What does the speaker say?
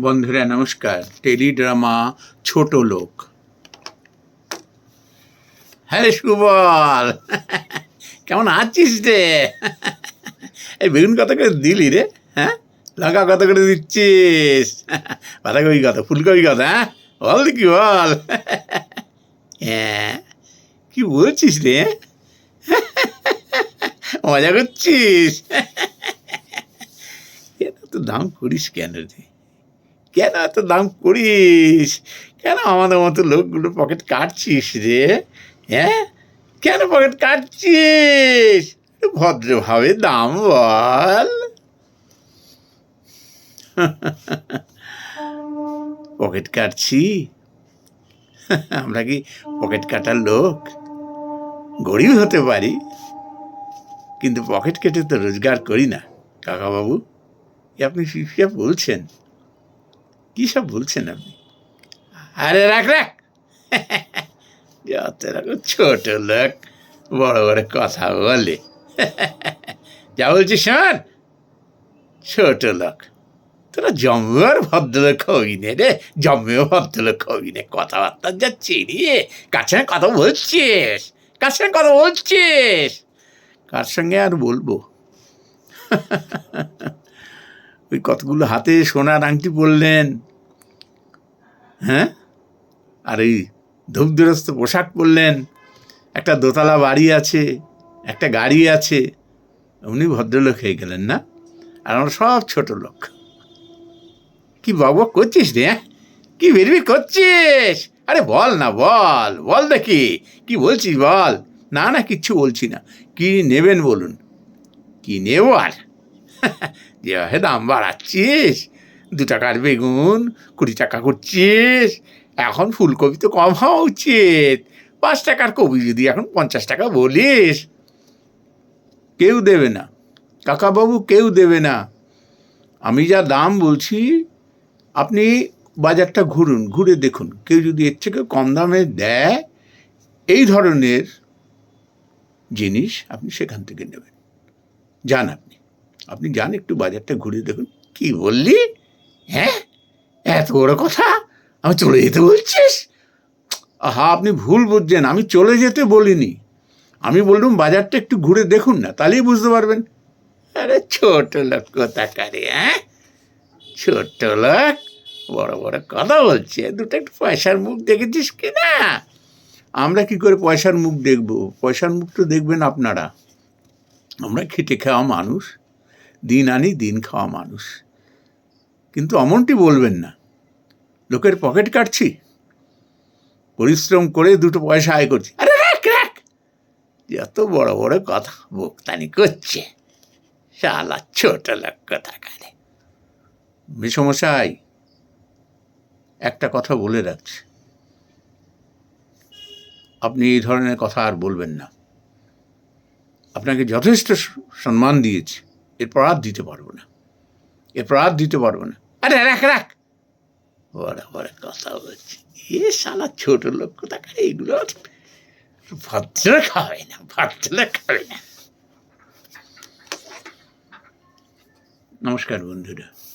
বন্ধুরা, নমস্কার। টেলিড্রামা ছোট লোক। হ্যাঁ সুবল। কেমন আছিস রে? এই বেগুন কত করে দিলি রে? হ্যাঁ? লঙ্কা কত করে দিচ্ছিস? বাঁধাকপি কত, ফুলকপি কত হ্যাঁ? বল কি বল। হ্যাঁ? কি বলছিস রে? মজা করছিস? কেন তো দাম করিস কেন রে? কেন এত দাম করিস? কেন আমাদের মতো লোকগুলো পকেট কাটছিস রে? হ্যাঁ? কেন পকেট কাটছিস? ভদ্রভাবে দাম বল। পকেট কাটছি? আমরা কি পকেট কাটার লোক? গরিব হতে পারি। কিন্তু পকেট কেটে তো রোজগার করি না। কাকাবাবু আপনি সব বলছেন। সব বলছেন আপনি? আরে রাখ রাখ। যত রকম ছোট লোক, বড় বড় কথা বলে। যা বলছি শোন। ছোট লোক। তোরা জন্মের ভদ্রলোক হবি নে রে। জন্মেও ভদ্রলোক হবি নে। কথাবার্তা যা চিনিয়ে কার সঙ্গে কথা বলছিস? কার সঙ্গে কথা বলছিস? কার সঙ্গে আর বলব? ওই কতগুলো হাতে সোনার আংটি পরলেন। হ্যাঁ? আর এই ধূপদুরস্ত পোশাক পরলেন। একটা দোতলা বাড়ি আছে, একটা গাড়ি আছে। উনি ভদ্রলোক হয়ে গেলেন না? আর আমরা সব ছোট লোক। কি বাবা করছিস রে হ্যাঁ? কি বেরবি করছিস? আরে বল না, বল বল দেখি। কি বলছিস বল? না না, কিচ্ছু বলছি না। কি নেবেন বলুন? কি নেব আর? যেভাবে দাম বাড়াচ্ছিস? দু টাকার বেগুন, কুড়ি টাকা করছিস? এখন ফুলকপি তো কম হওয়া উচিত। পাঁচ টাকার কপি যদি এখন পঞ্চাশ টাকা বলিস, কেউ দেবে না। কাকাবাবু কেউ দেবে না। আমি যা দাম বলছি, আপনি বাজারটা ঘুরুন, ঘুরে দেখুন। কেউ যদি এর থেকে কম দামে দেয়, এই ধরনের জিনিস আপনি সেখান থেকে নেবেন। যান আপনি। আপনি যান একটু বাজারটা ঘুরে দেখুন। কি বললি? হ্যাঁ? এত বড় কথা? আমি চলে যেতে বলছিস? হা আপনি ভুল বুঝছেন। আমি চলে যেতে বলিনি। আমি বললুম বাজারটা একটু ঘুরে দেখুন না, তাহলেই বুঝতে পারবেন। আরে ছোট লোক কোথাকারে হ্যাঁ? ছোট লোক, বড় বড় কথা বলছে। দুটো একটু পয়সার মুখ দেখেছিস কি না আমরা কি করে পয়সার মুখ দেখব? পয়সার মুখ তো দেখবেন আপনারা। আমরা খেটে খাওয়া মানুষ। দিন আনি, দিন খাওয়া মানুষ। কিন্তু অমনটি বলবেন না। লোকের পকেট কাটছি। পরিশ্রম করে দুটো পয়সা আয় করছি। আরে রাখ রাখ! যত বড় বড় কথা বক্তানি করছে। শালা ছোট লোক কথা বিষমশাই একটা কথা বলে রাখছি। আপনি এই ধরনের কথা আর বলবেন না। আপনাকে যথেষ্ট সম্মান দিয়েছি। এরপর আর দিতে পারব না। এরপর আর দিতে পারব না। আরে, রাখ রাখ। বড় বড় কথা বলছি। এ সালা ছোট লোক কোথাকার? এইগুলো ভদ্র খাবে না ভদ্র খাবে না। নমস্কার বন্ধুরা।